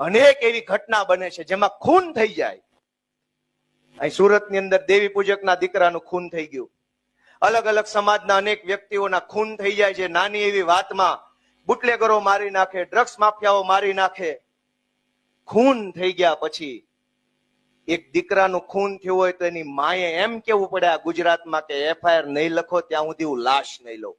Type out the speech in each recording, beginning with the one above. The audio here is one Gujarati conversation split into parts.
અનેક એવી ઘટના બને છે જેમાં ખૂન થઈ જાય. અહીં સુરતની અંદર દેવી પૂજકના દીકરાનું ખૂન થઈ ગયું. અલગ અલગ સમાજના અનેક વ્યક્તિઓના ખૂન થઈ જાય છે. નાની એવી વાતમાં બુટલેગરો મારી નાખે, ડ્રગ્સ માફિયાઓ મારી નાખે. ખૂન થઈ ગયા પછી એક દીકરાનું ખૂન થયું હોય તો એની માએ એમ કેવું પડે આ ગુજરાતમાં કે એફઆઈઆર નહીં લખો, ત્યાં સુધી હું લાશ નહીં લઉં.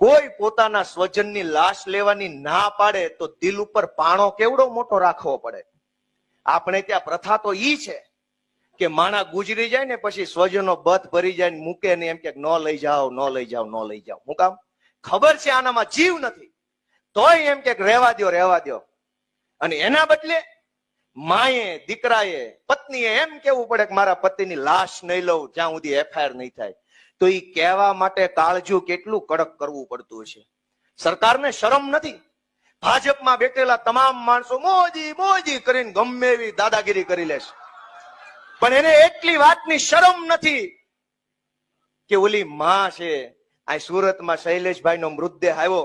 કોઈ પોતાના સ્વજનની લાશ લેવાની ના પાડે તો દિલ ઉપર પાણો કેવડો મોટો રાખવો પડે. આપણે ત્યાં પ્રથા તો ઈ છે કે માણા ગુજરી જાય ને પછી સ્વજનો બધ ભરી જાય ને મૂકે ને એમ કે ન લઈ જાઓ, ન લઈ જાઓ, ન લઈ જાઓ. હું ખબર છે આનામાં જીવ નથી. તોય એમ કે રહેવા દ્યો રહેવા દ્યો. અને એના બદલે માએ, દીકરાએ, પત્નીએ એમ કેવું પડે કે મારા પતિની લાશ નહીં લઉં, જ્યાં સુધી એફઆઈઆર નહીં થાય. તો એ કહેવા માટે કાળજું કેટલું કડક કરવું પડતું છે સરકારને શરમ નથી? ભાજપમાં બેઠેલા તમામ માણસો મોજી મોજી કરીને ગમે એવી દાદાગીરી કરી લેશે. પણ એને એટલી વાતની શરમ નથી કે ઓલી માં છે, આ સુરતમાં શૈલેષભાઈ નો મૃતદેહ આવ્યો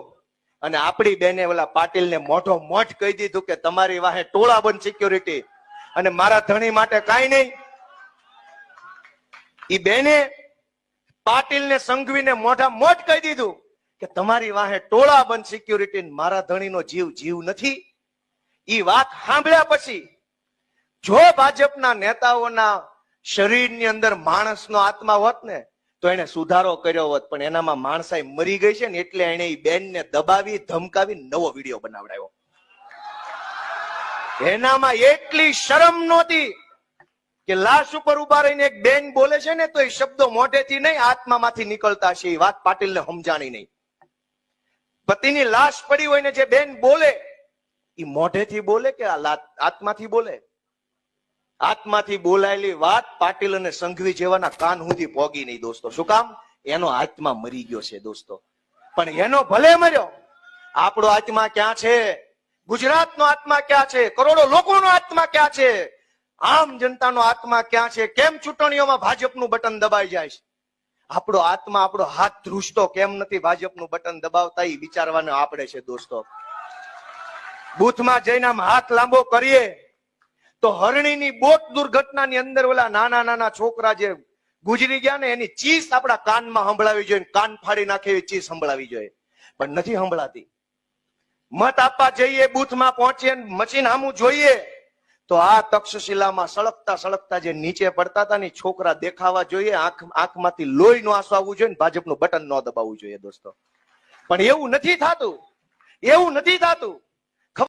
અને આપણી બેને ઓલા પાટીલ ને મોઢો મોઢ કહી દીધું કે તમારી વાહે ટોળા બંધ સિક્યોરિટી અને મારા ધણી માટે કાંઈ નહીં. એ બેને પાટીલને સંઘવીને મોઢા મોઢ કહી દીધું કે તમારી વાહે ટોળા બંધ સિક્યુરિટી મારા ધણીનો જીવ જીવ નથી. ઈ વાત સાંભળ્યા પછી જો ભાજપના નેતાઓના શરીરની અંદર માણસનો આત્મા હોત ને, તો એને સુધારો કર્યો હોત, પણ એનામાં માણસાઈ મરી ગઈ છે ને એટલે એને એ બેનને દબાવી, ધમકાવી, નવો વીડિયો બનાવડાયો એનામાં એટલી શરમ નહોતી કે લાશ ઉપર ઊભા રહીને એક બેન બોલે છે ને, તો એ શબ્દો મોઢેથી નહીં, આત્મામાંથી નીકળતા છે, એ વાત પાટીલને સમજાણી નહીં. પતિની લાશ પડી હોય ને જે બેન બોલે, એ મોઢેથી બોલે કે આત્માથી બોલે? આત્માથી બોલાયેલી વાત પાટીલ અને સંઘવી જેવાના કાન સુધી પોગી નહીં, દોસ્તો. શું કામ? એનો આત્મા મરી ગયો છે, દોસ્તો. પણ એનો ભલે મર્યો, આપણો આત્મા ક્યાં છે? ગુજરાતનો આત્મા ક્યાં છે? કરોડો લોકોનો આત્મા ક્યાં છે? આમ જનતાનો આત્મા ક્યાં છે? કેમ ચૂંટણીઓમાં ભાજપનું બટન દબાઈ જાય છે? આપણો આત્મા, આપણો હાથ ધ્રુજતો કેમ નથી ભાજપનું બટન દબાવતા? એ વિચારવાનું આપણે છે દોસ્તો. બૂથમાં જઈને આમ હાથ લાંબો કરીએ, તો હરણીની બોટ દુર્ઘટનાની અંદર ઓલા નાના નાના છોકરા જે ગુજરી ગયા ને, એની ચીસ આપણા કાનમાં સંભળાવી જોઈએ કાન ફાડી નાખે એવી ચીસ સંભળાવી જોઈએ. પણ નથી સંભળાતી. મત આપવા જઈએ, બૂથમાં પહોંચીએ મશીન આમું જોઈએ. તો આ તક્ષશિલામાં સળગતા સળગતા જે નીચે પડતા હતા ને છોકરા દેખાવા જોઈએ, આંખ, આંખમાંથી લોહી નો આંસુ આવવું જોઈએ ને ભાજપનું બટન ન દબાવવું જોઈએ દોસ્તો. પણ એવું નથી થતું, એવું નથી થતું